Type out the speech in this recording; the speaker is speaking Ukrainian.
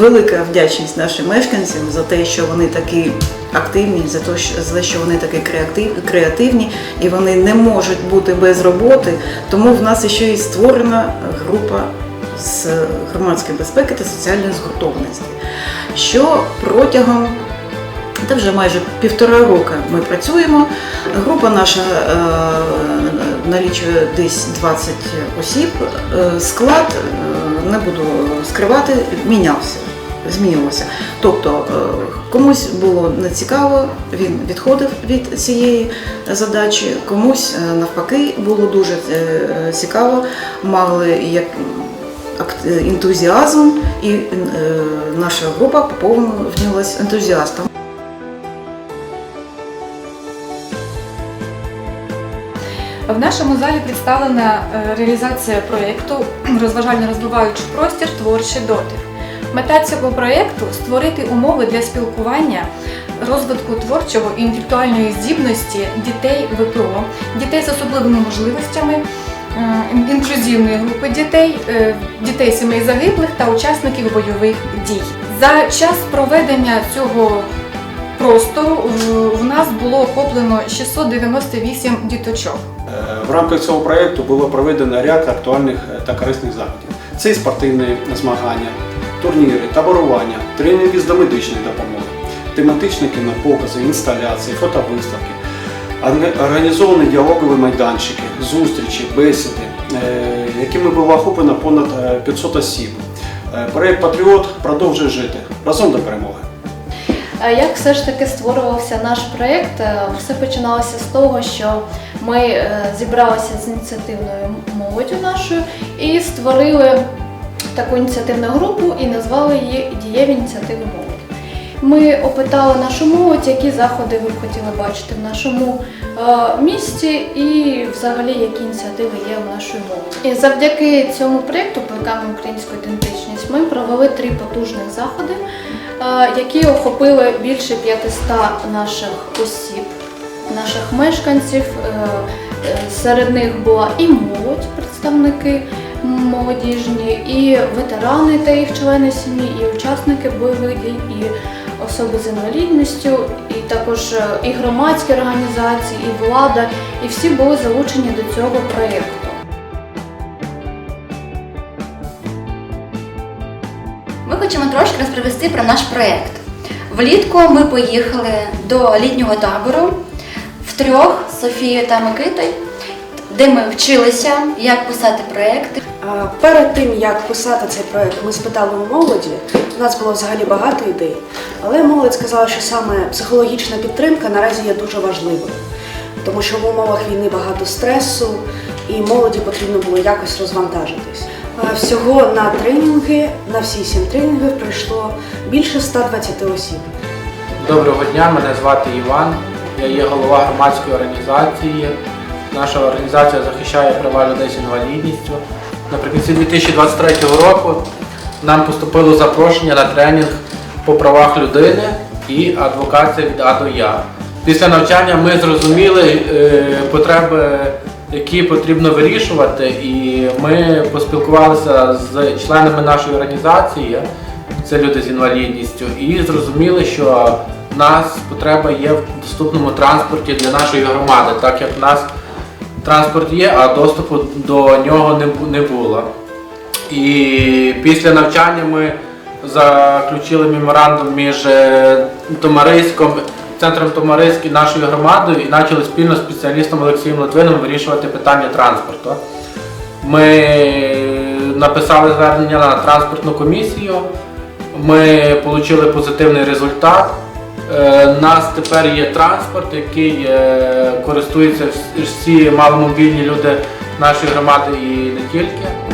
велика вдячність нашим мешканцям за те, що вони такі активні, за те, за що вони такі креативні і вони не можуть бути без роботи. Тому в нас ще й створена група з громадської безпеки та соціальної згуртованості, що протягом та вже майже півтора року ми працюємо. Група наша е, налічує десь 20 осіб. Е, Склад, е, не буду скривати, мінявся. Змінювався. Тобто е, комусь було не цікаво, він відходив від цієї задачі, комусь е, навпаки було дуже е, цікаво, мали як ентузіазм, і наша група поповнилась ентузіастом. В нашому залі представлена реалізація проєкту розважально-розвиваючий простір творчий дотик. Мета цього проєкту створити умови для спілкування, розвитку творчого і інтелектуальної здібності дітей ВПО, дітей з особливими можливостями, інклюзивної групи дітей, е, дітей сімей загиблих та учасників бойових дій. За час проведення цього простору в- нас було охоплено 698 діточок. Е, В рамках цього проєкту було проведено ряд актуальних та корисних заходів. Це і спортивні змагання, турніри, таборування, тренінги з домедичної допомоги, тематичні кінопокази, інсталяції, фотовиставки, організовані діалогові майданчики, зустрічі, бесіди, е, якими було охоплено понад е, 500 осіб. Е, Проєкт Патріот продовжує жити разом до перемоги. Як все ж таки створювався наш проєкт? Е, Все починалося з того, що ми е, зібралися з ініціативною молоддю нашою і створили таку ініціативну групу і назвали її Дієві ініціативи молоді. Ми опитали нашу молодь, які заходи ви б хотіли бачити в нашому е, місті і взагалі які ініціативи є у нашої молоді. Завдяки цьому проєкту «Плекаємо українську ідентичність ми провели три потужних заходи е, які охопили більше 500 наших осіб, наших мешканців. Е, Серед них була і молодь, представники молодіжні, і ветерани та їх члени сім'ї, і учасники бойових дій, і особи з інвалідністю, і також е, і громадські організації, і влада, і всі були залучені до цього проєкту. Ми хочемо трошки розповісти про наш проєкт. Влітку ми поїхали до літнього табору втрьох з Софією та Микитою, де ми вчилися, як писати проєкти. Перед тим як писати цей проект, ми спитали у молоді. У нас було взагалі багато ідей, але молодь сказала, що саме психологічна підтримка наразі є дуже важливою, тому що в умовах війни багато стресу, і молоді потрібно було якось розвантажитись. Всього на тренінги, на всі сім тренінгів прийшло більше 120 осіб. Доброго дня, мене звати Іван. Я є голова громадської організації. Наша організація захищає права людей з інвалідністю. Наприкінці 2023 року нам поступило запрошення на тренінг по правах людини і адвокація від А до Я. Після навчання ми зрозуміли е, потреби, які потрібно вирішувати, і ми поспілкувалися з членами нашої організації це люди з інвалідністю, і зрозуміли, що в нас потреба є в доступному транспорті для нашої громади, так як в нас транспорт є, а доступу до нього не, було. І після навчання ми заключили меморандум між е, Томариськом, центром Томариськ і нашою громадою і почали спільно з спеціалістом Олексієм Литвином вирішувати питання транспорту. Ми написали звернення на транспортну комісію. Ми отримали позитивний результат. Е, нас тепер є транспорт, який е, користуються всі маломобільні люди нашої громади і не тільки.